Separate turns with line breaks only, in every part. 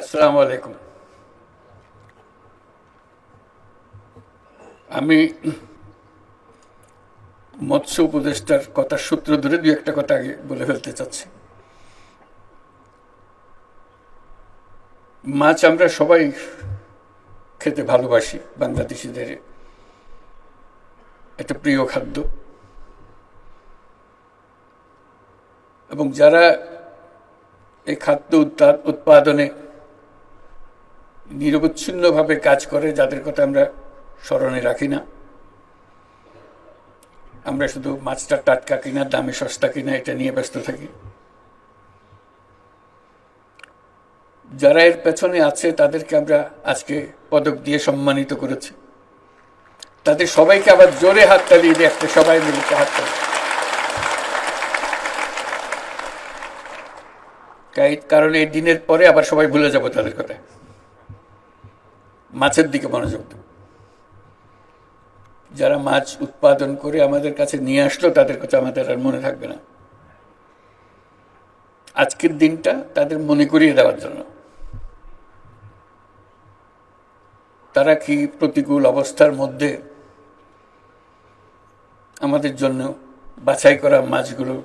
আসসালামু আলাইকুম। আমি মৎস্য উপদেষ্টার কথার সূত্র ধরে দু একটা কথা আগে বলে ফেলতে চাচ্ছি। মাছ আমরা সবাই খেতে ভালোবাসি, বাংলাদেশিদের একটা প্রিয় খাদ্য। এবং যারা এই খাদ্য উৎপা- উৎপাদনে নিরবচ্ছিন্নভাবে কাজ করে, যাদের কথা আমরা স্মরণে রাখি না। আমরা শুধু মাছটা টাটকা কিনা, দামে সস্তা কিনা, এটা নিয়ে ব্যস্ত থাকি। যারা এর পেছনে আছে, তাদেরকে আমরা আজকে পদক দিয়ে সম্মানিত করেছি। তাদের সবাইকে আবার জোরে হাত তালিয়ে দিয়ে একটা সবাই মিলিত হাত কারণ এই দিনের পরে আবার সবাই ভুলে যাব তাদের কথা মাছের দিকে মনোযোগ দেব। যারা মাছ উৎপাদন করে আমাদের কাছে নিয়ে আসলো, তাদের কথা আমাদের আর মনে থাকবে না। আজকের দিনটা তাদের মনে করিয়ে দেওয়ার জন্য। তারা কি প্রতিকূল অবস্থার মধ্যে আমাদের জন্য বাছাই করা মাছগুলো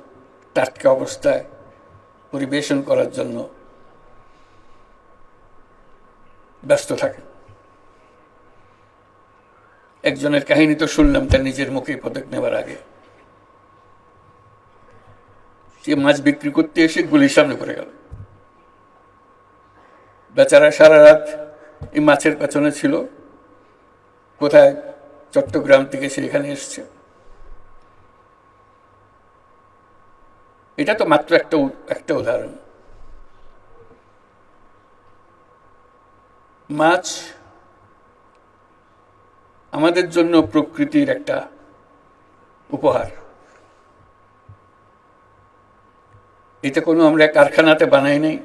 টাটকা অবস্থায় পরিবেশন করার জন্য ব্যস্ত থাকে একজনের কাহিনী তো শুনলাম তার নিজের মুখেই পদক নেবার আগে। সে মাছ বিক্রি করতে এসে গুলির সামনে পড়ে গেল। বেচারা সারা রাত এই মাছের পেছনে ছিল। কোথায়? চট্টগ্রাম থেকে সে এখানে এসছে। এটা তো মাত্র একটা একটা উদাহরণ। মাছ আমাদের জন্য প্রকৃতির একটা উপহার। এটা কোনো আমরা কারখানাতে বানাই নাই।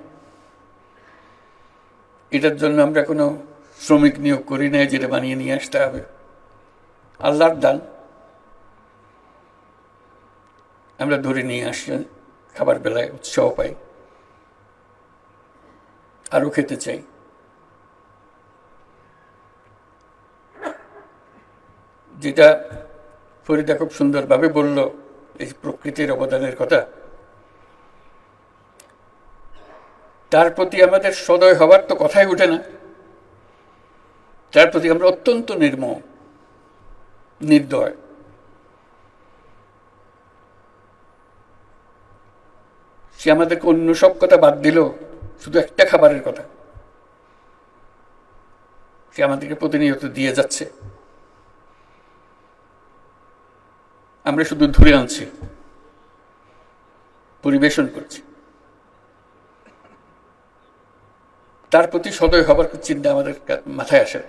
এটার জন্য আমরা কোনো শ্রমিক নিয়োগ করি নাই যেটা বানিয়ে নিয়ে আসতে হবে। আল্লাহর দান। আমরা ধরে নিয়ে আসি খাবার বেলায় উৎসাহ পাই। আরও খেতে চাই। যেটা ফরিদা খুব সুন্দরভাবে বলল, এই প্রকৃতির অবদানের কথা। তার প্রতি আমাদের সদয় হবার তো কথাই ওঠে না। তার প্রতি আমরা অত্যন্ত নির্ম নির্দয়। সে আমাদেরকে অন্য সব কথা বাদ দিল, শুধু একটা খাবারের কথা। সে আমাদেরকে প্রতিনিয়ত দিয়ে যাচ্ছে। আমরা শুধু ধরে আনছি, পরিবেশন করছি। তার প্রতি সদয় হবার চিন্তা আমাদের মাথায় আসে।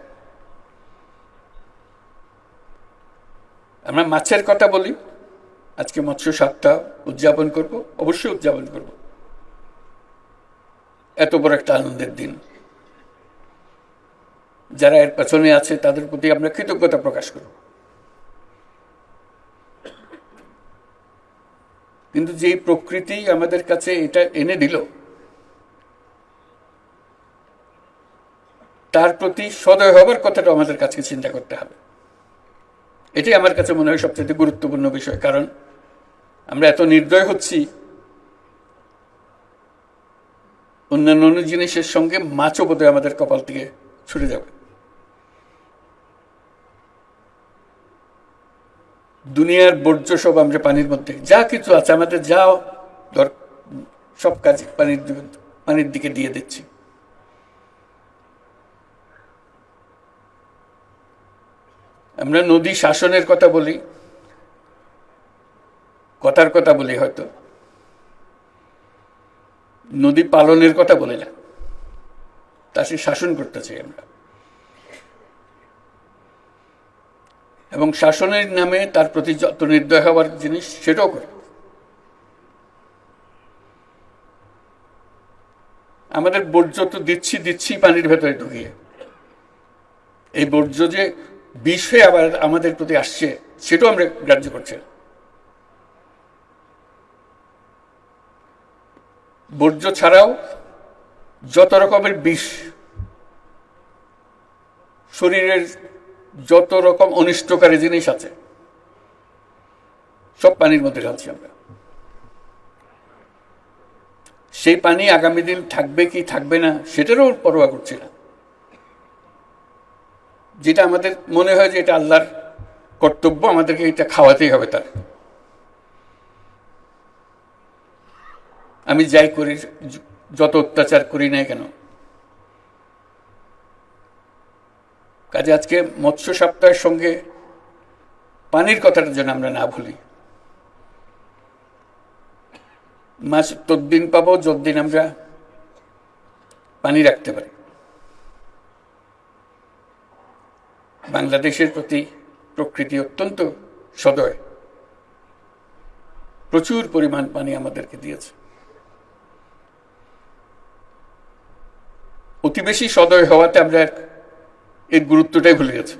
আমরা মাছের কথা বলি, আজকে মৎস্য সপ্তাহ উদযাপন করব, অবশ্যই উদযাপন করব। এত বড় একটা আনন্দের দিন। যারা এর পেছনে আছে, তাদের প্রতি আমরা কৃতজ্ঞতা প্রকাশ করব। কিন্তু যেই প্রকৃতি আমাদের কাছে এটা এনে দিল, তার প্রতি সদয় হবার কথাটা আমাদের কাছে চিন্তা করতে হবে। এটাই আমার কাছে মনে হয় সবচেয়ে গুরুত্বপূর্ণ বিষয়, কারণ আমরা এত নির্দয় হচ্ছি, অন্যান্য অন্য জিনিসের সঙ্গে মাছও বোধহয় আমাদের কপাল থেকে ছুটে যাবে। দুনিয়ার বর্জ্য সব আমরা পানির মধ্যে। যা কিছু আছে আমাদের যা দর সব কাজ পানির পানির দিকে দিয়ে দিচ্ছি। আমরা নদী শাসনের কথা বলি, কথার কথা বলি হয়তো। নদী পালনের কথা বলি না। তা সে শাসন করতে চাই আমরা। এবং শাসনের নামে তার প্রতি যত নির্দয় হওয়ার জিনিস, সেটাও করে। আমাদের বর্জ্য তো দিচ্ছি দিচ্ছি, পানির ভেতরে ঢুকিয়ে। এই বর্জ্য যে বিষ হয়ে আবার আমাদের প্রতি আসছে, সেটাও আমরা গ্রাহ্য করছি বর্জ্য ছাড়াও যত রকমের বিষ, শরীরের যত রকম অনিষ্টকারী জিনিস আছে, সব পানির মধ্যে ঢালছি আমরা। সেই পানি আগামী দিন থাকবে কি থাকবে না, সেটারও পরোয়া করছি না যেটা আমাদের মনে হয় যে এটা আল্লাহর কর্তব্য, আমাদেরকে এটা খাওয়াতেই হবে তার। আমি যাই করি, যত অত্যাচার করি না কেন কাজে আজকে মৎস্য সপ্তাহের সঙ্গে পানির কথাটা যেন আমরা না ভুলি। মাছ তদ্দিন পাবো যতদিন আমরা পানি রাখতে পারি। বাংলাদেশের প্রতি প্রকৃতি অত্যন্ত সদয়। প্রচুর পরিমাণ পানি আমাদেরকে দিয়েছে। অতি বেশি সদয় হওয়াতে আমরা এর গুরুত্বটাই ভুলে গেছে।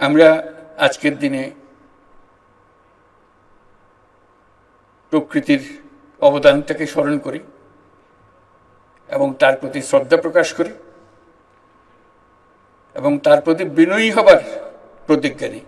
আমরা আজকের দিনে প্রকৃতির অবদানটাকে স্মরণ করি এবং তার প্রতি শ্রদ্ধা প্রকাশ করি এবং তার প্রতি বিনয়ী হবার প্রতিজ্ঞা নিই।